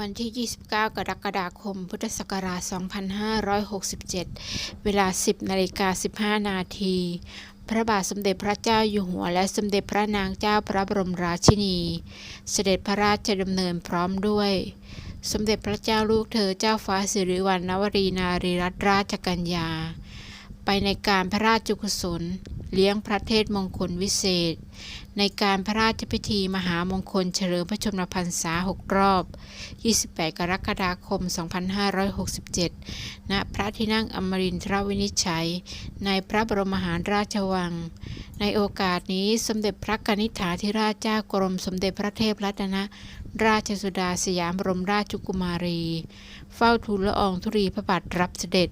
วันที่ 29 กรกฎาคม พุทธศักราช 2567 เวลา 10 นาฬิกา 15 นาที พระบาทสมเด็จพระเจ้าอยู่หัวและสมเด็จพระนางเจ้าพระบรมราชินี เสด็จพระราชดำเนินพร้อมด้วย สมเด็จพระเจ้าลูกเธอเจ้าฟ้าสิริวัณณวรีนารีรัตนราชกัญญา ไปในการพระราชกุศล เลี้ยงพระเทศมงคลวิเศษ ในการพระราชพิธีมหามงคลเฉลิมพระชนมพรรษา 6 รอบ 28 กรกฎาคม 2567 ณ พระที่นั่งอมรินทรวินิจฉัย ในพระบรมหาราชวัง ในโอกาสนี้สมเด็จพระกนิษฐาธิราชเจ้ากรมสมเด็จพระเทพรัตนราชสุดาสยามบรมราชกุมารี เฝ้าทูลละอองธุลีพระบาทรับเสด็จ